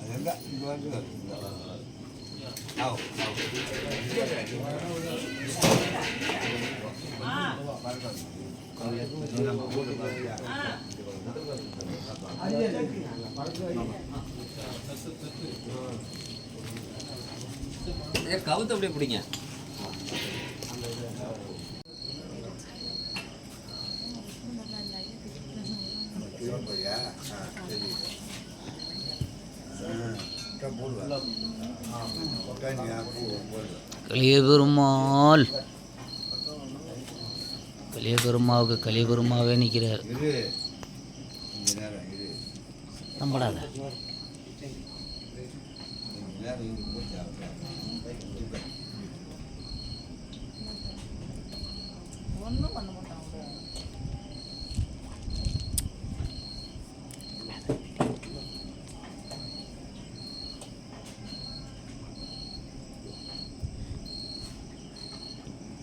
அது எங்க? இங்க வந்து நம்ம போட்டு கவுத்து அப்படியே பிடிங்க இவன் போறியா? ஆ, சரி. ஆ, இதான் போடுவா. உட்காந்து நான் பூ போடுவேன். கலியபெருமாள் கலியபெருமாவுக்கு கலியபெருமாவே நிற்கிறார் இரு கொஞ்ச நேரம் நம்படாத ஒன்றும் பண்ண மாட்டான் அவரு.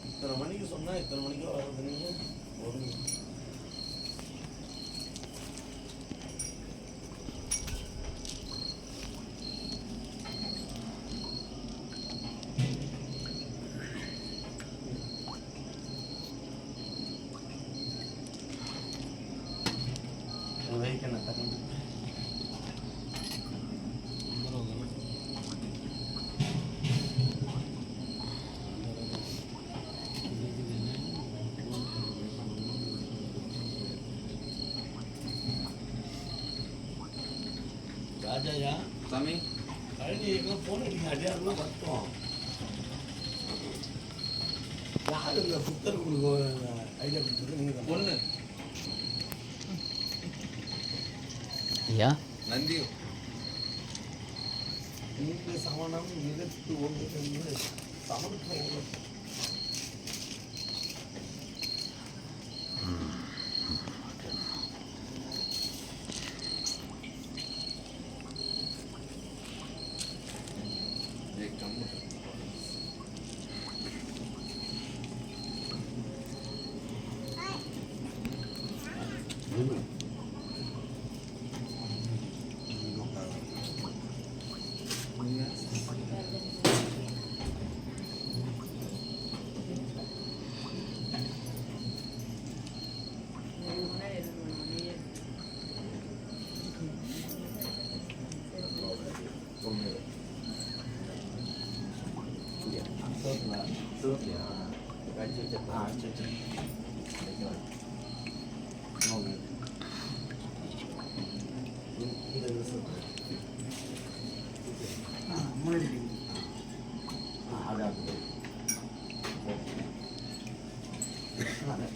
இத்தனை மணிக்கு சொன்னா இத்தனை மணிக்கு வர்றது நீங்க ஒரு வைக்கணும் தண்ணி ராஜாயா சாமி கழனி எங்க போன அடிக்க அடியாருலாம் வருத்தம் யாரு இந்த புத்தர் உங்களுக்கு ஐடியா கொடுத்துருக்கு நீங்க தான். ஒன்று ஐயா நந்தி நீங்க சமணம் எதிர்த்து ஒன்று சமணத்தை சமணத்துல ஒன்று இதுக்கு முன்னாடி எடுத்து போகணும். நீயே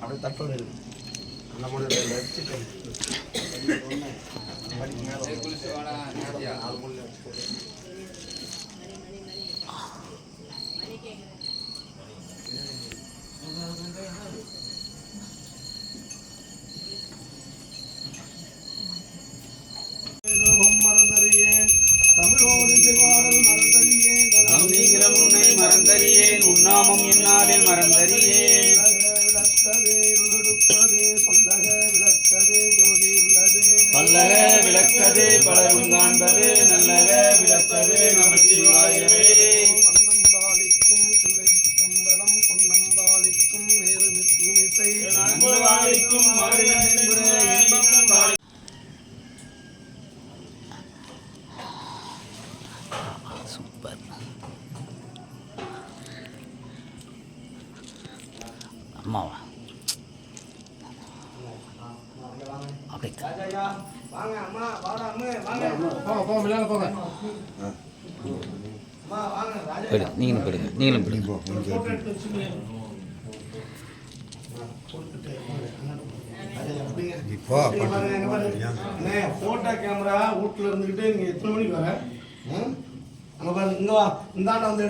அப்படியே தட்டோட இருக்கு. நம்மளோட வச்சுட்டு குளிச்சு தமிழோடு சிவாடல் மறந்தறியேன் நீங்களும் உன்னை மறந்தறியேன் உன்னாமம் என்னாவில் மறந்தறியேன் விளக்கதே இருளெடுப்பதே சொல்லக விளக்கதே ஜோதி உள்ளதே பல்லக விளக்கதே பலரும் காண்பது நல்லக விளக்கதே நமச்சிவாயவே பொன்னம்பாலிக்கும் பிள்ளை சிற்றம்பலம் பொன்னம்பாலிக்கும் வாழிக்கும் இன்பம் வாழி சூப்பர் அம்மாவா அப்படி ராஜாயா வாங்க அம்மா வாடா அம்மா வாங்க போங்க போங்க போங்க போயிடு நீங்களும் போயிடுங்க நீங்களும் போயிடுங்க இப்போ போட்டோ கேமரா வீட்டுல இருந்துகிட்டு நீங்க எத்தனை மணிக்கு வர ஆ? பாருங்க இங்க வா இந்தாண்ட வந்து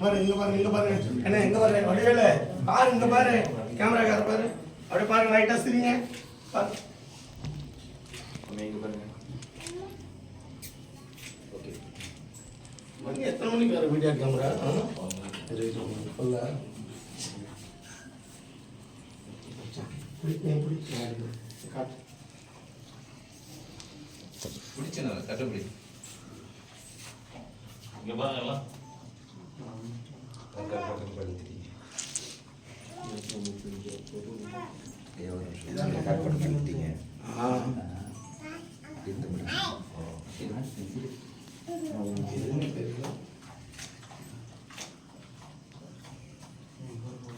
பாரு இங்க பாருங்க இங்க பாருங்க என்ன எங்க பாரு வடிவேலு பாரு இங்க பாரு கேமரா பாரு அப்படியே பாருங்க லைட்டா சிரிங்க பாரு மணி எத்தனை மணிக்கு வர வீடியோ கேமரா சொல்ல பிடிச்சன கட்டுப்படி. இங்க பாருங்க எல்லாம் ஆ. எதுவுமே தெரியல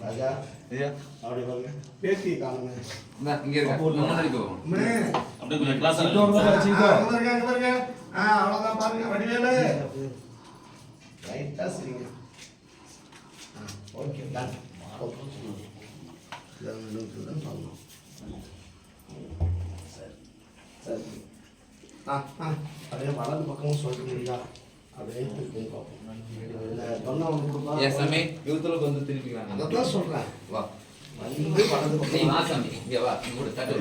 ராஜா ஐயா. அப்படி பாருங்க பேத்தி காணுங்க இந்தா, இங்க இருக்க முன்னாடி போ அப்படியே கொஞ்சம் கிளாஸ் ஆ, அங்க பாருங்க பாருங்க. ஆ அவ்வளவுதான் பாருங்க வடிவேலு ரைட்டா சரிங்க. ஓகே டன் தான் பண்ணணும் சரி சரி. ஆ ஆ. அப்படியே வலது பக்கமும் சொல்றீங்களா? அப்படியே திருப்பி பார்ப்போம். ஒன்று கொடுப்பா? சாமி. வந்து திருப்பிக்கலாம் அதான் சொல்றேன். வா. வந்து வலது பக்கம். வா சாமி. இங்க வா. கூட தட்டு.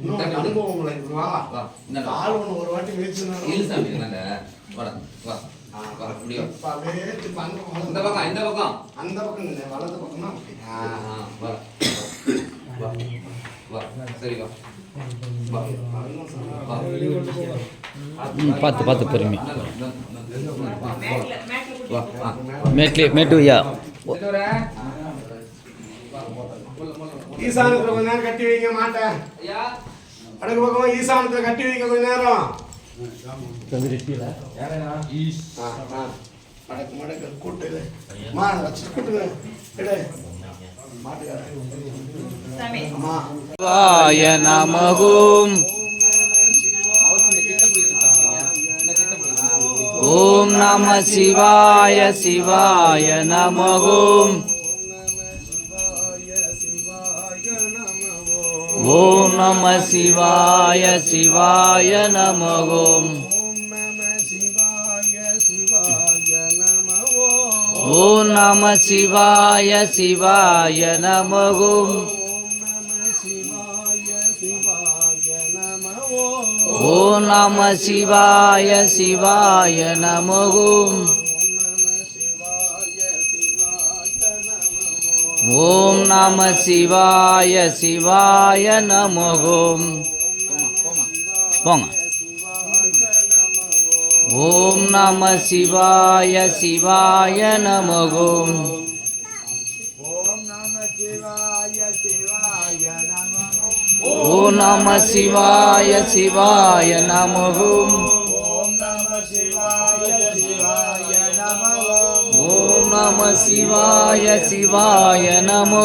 இன்னும். அனுபவம் உங்களுக்கு வா. வா இந்தாடா. கால் ஒன்று ஒரு வாட்டி வீழ்ச்சுனா இரு சாமி. வாடா வா வா. திருப்பி இந்த பக்கம் இந்த பக்கம். அந்த பக்கம் இல்லை வலது பக்கம்னா வா. வா. வா. சரி வா. பார்த்து பார்த்து பொறுமை இந்தாங்க, மேட்லி மேட்டு ஐயா இங்க கொஞ்ச நேரம் கட்டி வைங்க மாட்டேன் ஐயா அடுக்கு பக்கமா ஈசானத்துல கட்டி வைங்க கொஞ்ச நேரம். ஆ, ஆ. மடக்கு மடக்கு கூட்டு இது. அம்மா, நமகும் ஓம் நம சிவாய சிவாய நமகும் ஓம் நம சிவாய சிவாய நமகும் ஓம் நம சிவாய சிவாய நமகும் ஓம் நம சிவாய சிவாய நமகும் ஓம் நம சிவாய சிவாய நமகும் போங்க. ॐ नमः शिवाय शिवाय नमोो शिय ॐ नमः शिवाय शि नमः ॐ। नमः शिवाय शिय नमो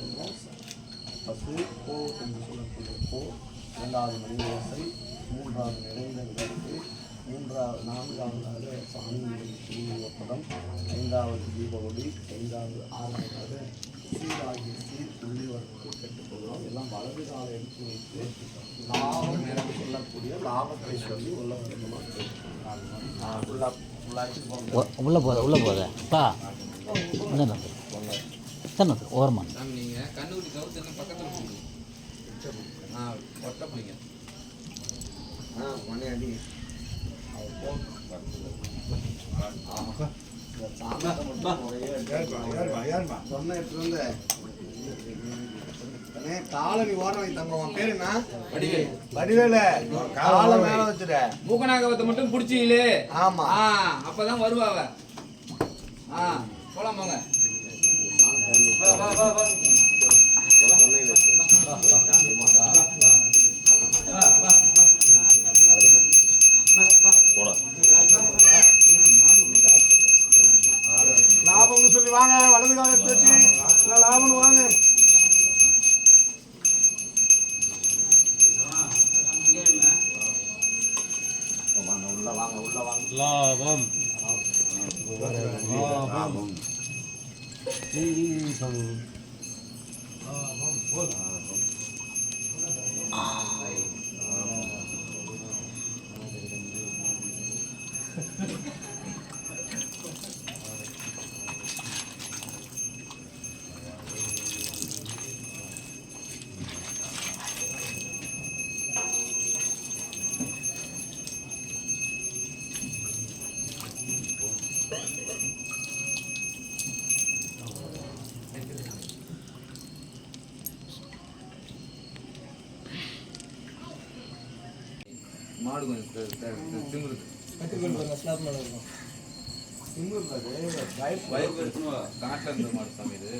முதல்ல பசு கோ என்று சொல்லக்கூடிய கோ இரண்டாவது மணி மூன்றாவது நிறைந்த விளக்கு மூன்றாவது நான்காவதாக சாமியின் திருவுருவப்படம் ஐந்தாவது தீபாவளி ஐந்தாவது ஆறாவதாக சீராகிய சீர் புள்ளி வரப்பு எல்லாம் வலது கால எடுத்து வைத்து லாபம் எனக்கு சொல்லக்கூடிய லாபத்தை சொல்லி உள்ள வரணுமா? உள்ள உள்ளாச்சு போங்க. உள்ள போத உள்ள போத. பா. தானே ஓரமா. கண்ணுக்குட்டி கவுத்து பக்கத்துல பிடிங்க. ஆ ஒட்ட பிடிங்க ஆ மணி அடி. அவர் போன் இந்த சாமியாரை மட்டும் முறையே யாருமா சொன்ன இடத்துல இருந்து அண்ணே, காலை நீ ஓரம் வை தங்கம் உன் பேரு என்ன வடிவேல் வடிவேலு காலை மேல வச்சுட மூக்கநாகவத்தை மட்டும் பிடிச்சிங்களே ஆமா. ஆ அப்பதான் வருவாவ ஆ போலாம் போங்க. லாபம்னு சொல்லி வாங்க வலது காலை இல்ல லாபம்னு வாங்க. வாங்க உள்ள வாங்க உள்ள வாங்க. லாபம். மாடு கொஞ்சம் த- த- த- திமிருது வயிறு பெருசுன்னு காட்டில் இருந்த மாடு சாமி இது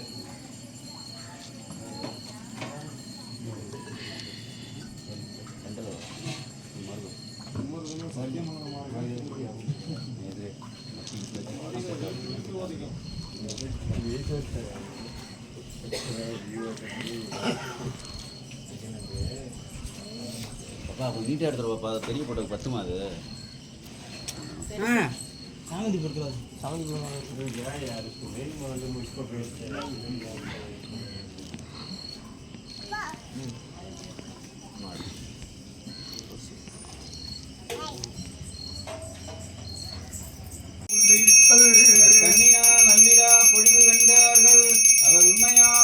அப்பா நீட்டாக எடுத்துரு பாப்பா அது பெரிய போட்டோக்கு பத்துமா அது? கண்ணினா நல்விழா பொழிவு கண்டார்கள். அவர் உண்மையானில்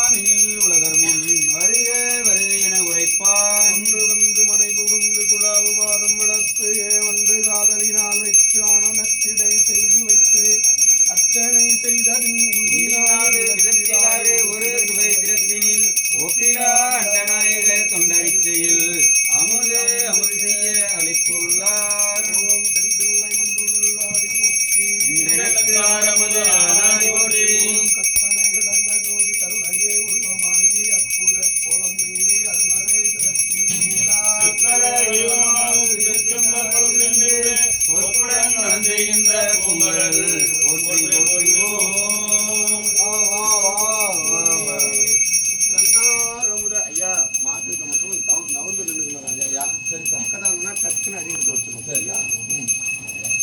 டக்குன்னு அடி எடுத்து வச்சிடும் சரியா ம்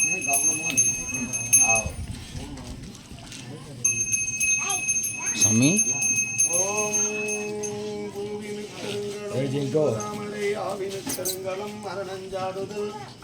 நீ கவனமா இரு. சாமி ஓம் ஆவினுக்கருங்கலம் மரணஞ்சாடுதல்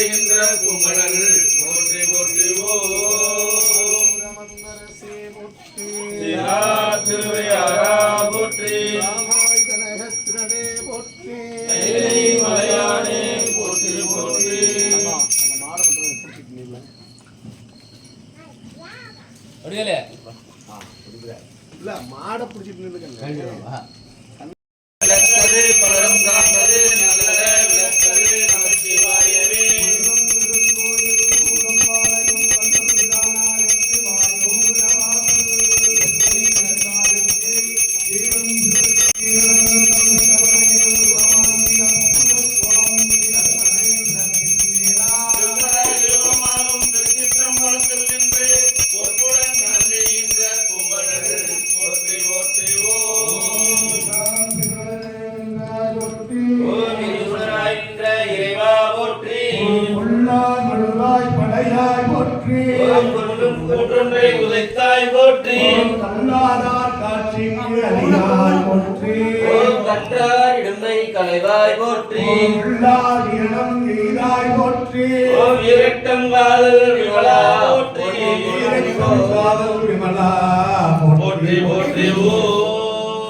வருகின்ற குமரன் போற்றி போற்றுவோம்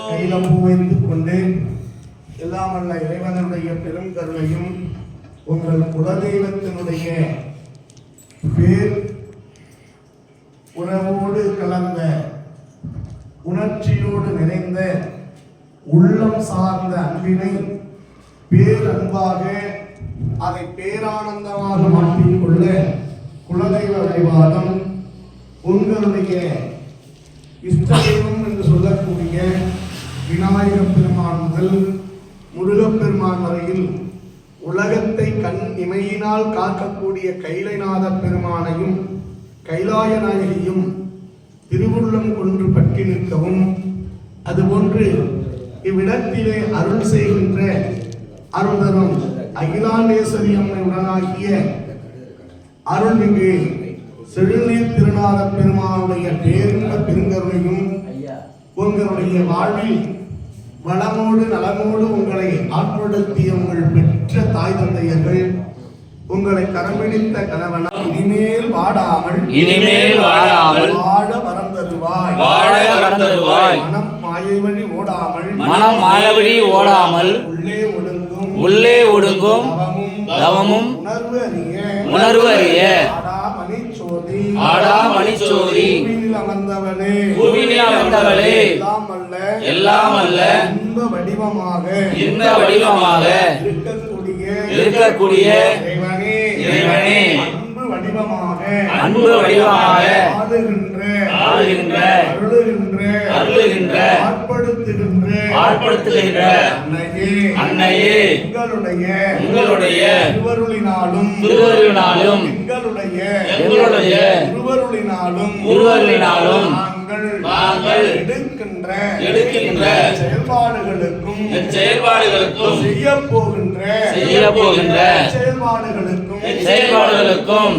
கையில பூ வைத்துக் கொண்டு எல்லாம் வல்ல இறைவனுடைய பெரும் கருணையும் உங்கள் குலதெய்வத்தினுடைய பேர் உறவோடு கலந்த உணர்ச்சியோடு நிறைந்த உள்ளம் சார்ந்த அன்பினை பேரன்பாக அதை பேரானந்தமாக மாற்றிக்கொள்ள குலதெய்வ வழிபாடம் உங்களுடைய இஷ்டதெய்வம் சொல்லக்கூடிய விநாயகப் பெருமான் முதல் முருகப்பெருமான் வரையில் உலகத்தை கண் இமையினால் காக்கக்கூடிய கைலைநாத பெருமானையும் கைலாய நாயகியும் திருவுள்ளம் கொன்று பற்றி நிற்கவும் அதுபோன்று இவ்விடத்திலே அருள் செய்கின்ற அருள்தரும் அகிலாண்டேஸ்வரி அம்மை உடனாகிய அருள்மிகு செழுநீர் திருநாத பெருமானுடைய பேருந்த பெருங்கருணையும் உங்களுடைய வாழ்வில் வளமோடு நலமோடு உங்களை ஆட்படுத்திய உங்கள் பெற்ற தாய் தந்தையர்கள் உங்களை கரம்பிடித்த கணவனா இனிமேல் வாடாமல் இனிமேல் வாழாமல் வாழ வரம் தருவாய் வாழ வரம் தருவாய். மனம் மாயை வழி ஓடாமல் மனம் மாயவழி ஓடாமல் உள்ளே ஒடுங்கும். உள்ளே ஒடுங்கும். தவமும் உணர்வு அறிய. உணர்வு அறிய. ஆடா மணிச்சோதி. ஆடா மணிச்சோதி பூவினில் அமர்ந்தவனே பூவினில் அமர்ந்தவளே எல்லாம் அல்ல. எல்லாம் அல்ல. இன்ப வடிவமாக. இந்த வடிவமாக. இருக்கக்கூடிய இருக்கக்கூடிய இறைவனே. இறைவனே. வடிவமாக அன்பு வடிவமாக ஆளுகின்ற ஆளுகின்ற அருளுகின்ற அருளுகின்ற ஆட்படுத்துகின்ற ஆட்படுத்துகின்ற அன்னையே அன்னையே உங்களுடைய உங்களுடைய திருவருளினாலும் திருவருளினாலும் எங்களுடைய எங்களுடைய திருவருளினாலும் திருவருளினாலும் நாங்கள் நாங்கள் எடுக்கின்ற எடுக்கின்ற செயல்பாடுகளுக்கும் செயல்பாடுகளுக்கும் செய்ய போகின்ற செய்ய போகின்ற செயல்பாடுகளுக்கும் செயல்பாடுகளுக்கும்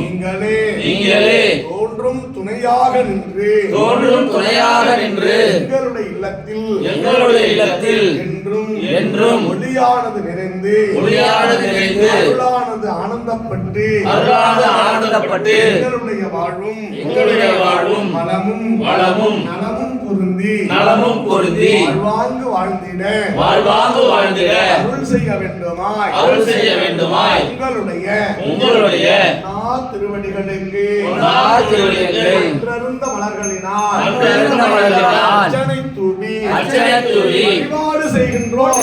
நீங்களே தோன்றும் துணையாக நின்று தோன்றும் துணையாக நின்று எங்களுடைய இல்லத்தில் எங்களுடைய இல்லத்தில் என்றும் என்றும் ஒளியானது நிறைந்து ஒளியானது நிறைந்து அருளானது ஆனந்தப்பட்டு அருளானது ஆனந்தப்பட்டு எங்களுடைய வாழ்வும் எங்களுடைய வாழ்வும் வளமும் வளமும் நலமும் பொருந்தி நலமும் பொருந்தி வாழ்வாங்கு வாழ்ந்திட. வாழ்வாங்கு வாழ்ந்திட. அருள் செய்ய வேண்டுமாய். அருள் செய்ய வேண்டுமாய். உங்களுடைய உங்களுடைய திருவடிகளுக்கு திருவடிகளுக்கு மலர்களினால். மலர்களினால். அர்ச்சனை தூவி. அர்ச்சனை தூவி. வழிபாடு செய்கின்றோம்.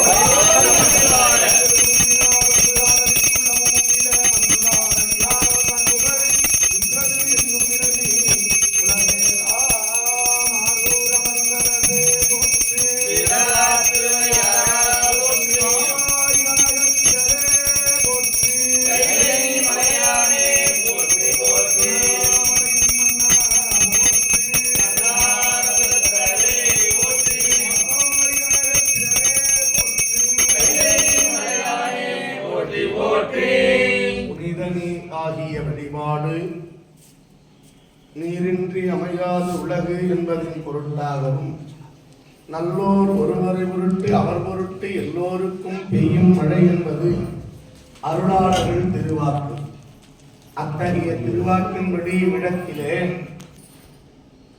அத்தகைய திருவாக்கின்படி இவ்விடத்திலே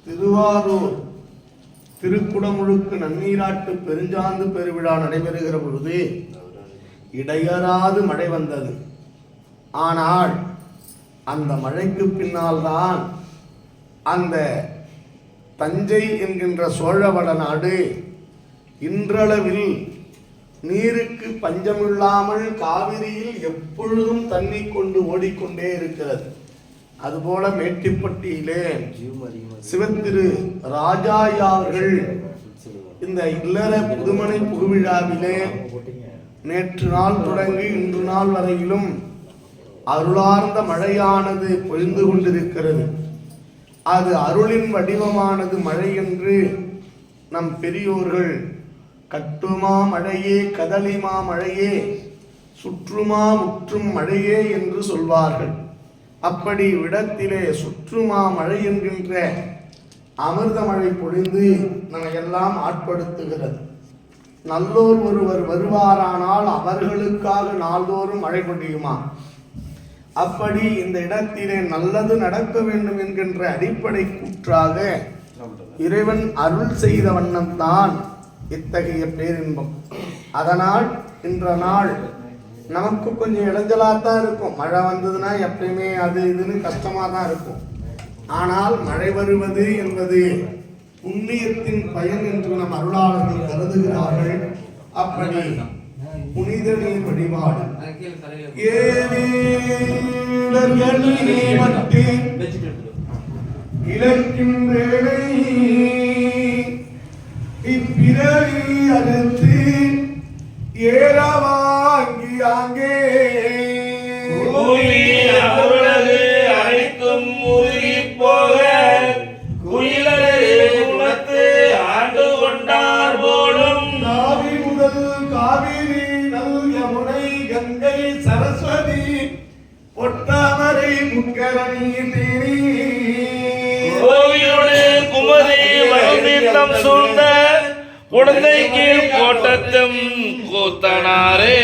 திருவாரூர் திருக்குடமுழுக்கு நன்னீராட்டு பெருஞ்சாந்து பெருவிழா நடைபெறுகிற பொழுது இடையறாது மழை வந்தது. ஆனால் அந்த மழைக்கு பின்னால் தான் அந்த தஞ்சை என்கின்ற சோழவள நாடு இன்றளவில் நீருக்கு பஞ்சமில்லாமல் காவிரியில் எப்பொழுதும் தண்ணி கொண்டு ஓடிக்கொண்டே இருக்கிறது. அதுபோல மேட்டுப்பட்டியிலே சிவத்திரு ராஜாயா அவர்கள் இந்த இல்லற புதுமனை புகுவிழாவிலே நேற்று நாள் தொடங்கி இன்று நாள் வரையிலும் அருளார்ந்த மழையானது பொழிந்து கொண்டிருக்கிறது. அது அருளின் வடிவமானது மழை என்று நம் பெரியோர்கள் கட்டுமா மழையே கதலிமா மழையே சுற்றுமா முற்றும் மழையே என்று சொல்வார்கள். அப்படி விடத்திலே சுற்றுமா மழை என்கின்ற அமிர்த மழை பொழிந்து நம்மையெல்லாம் ஆட்படுத்துகிறது. நல்லோர் ஒருவர் வருவாரானால் அவர்களுக்காக நாள்தோறும் மழை பொழியுமா? அப்படி இந்த இடத்திலே நல்லது நடக்க வேண்டும் என்கின்ற அடிப்படை கூற்றாக இறைவன் அருள் செய்த வண்ணம்தான் இத்தகைய பேரின்பம். அதனால் இன்ற நாள் நமக்கு கொஞ்சம் இடைஞ்சலாக தான் இருக்கும். மழை வந்ததுன்னா எப்பயுமே அது இதுன்னு கஷ்டமாக தான் இருக்கும். ஆனால் மழை வருவது என்பது புண்ணியத்தின் பயன் என்று நம் அருளாளர்கள் கருதுகிறார்கள். அப்படி புனித நீர் வழிபாடு. மட்டும் இழக்கின்றேனை. இப்பிறவி அறுத்து ஏறவாங்கி அங்கே கூலி அருளது அனைத்தும் உருகி போக. குயிலரு குலத்து ஆண்டு கொண்டார் போலும். நாவி முதல் காவிரி நல் யமுனை கங்கை சரஸ்வதி பொட்டாமரை முக்கரணி தேனி குமரி வைத்தீர்த்தம் சூழ்ந்த குழந்தை கீழ் கோட்டத்தும் கூத்தனாரே.